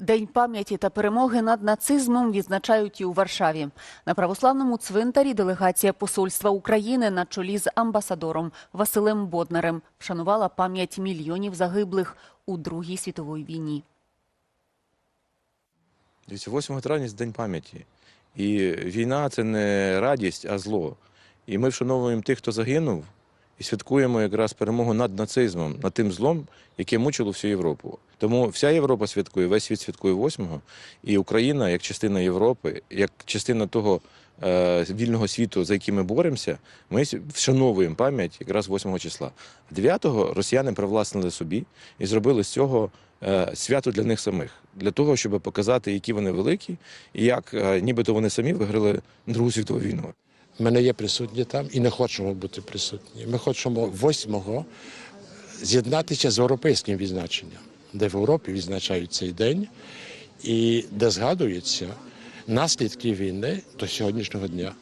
День пам'яті та перемоги над нацизмом відзначають і у Варшаві. На православному цвинтарі делегація Посольства України на чолі з амбасадором Василем Боднарем вшанувала пам'ять мільйонів загиблих у Другій світовій війні. Дивіться, 8 травня День пам'яті. І війна це не радість, а зло. І ми вшановуємо тих, хто загинув, і святкуємо якраз перемогу над нацизмом, над тим злом, яке мучило всю Європу. Тому вся Європа святкує, весь світ святкує 8-го, і Україна, як частина Європи, як частина того е, вільного світу, за який ми боремося, ми вшановуємо пам'ять якраз 8 числа. 9-го росіяни привласнили собі і зробили з цього е, свято для них самих, для того, щоб показати, які вони великі, і як е, нібито вони самі виграли Другу світову війну. Ми не є присутні там і не хочемо бути присутні. Ми хочемо 8-го з'єднатися з європейським відзначенням, де в Європі відзначають цей день і де згадуються наслідки війни до сьогоднішнього дня.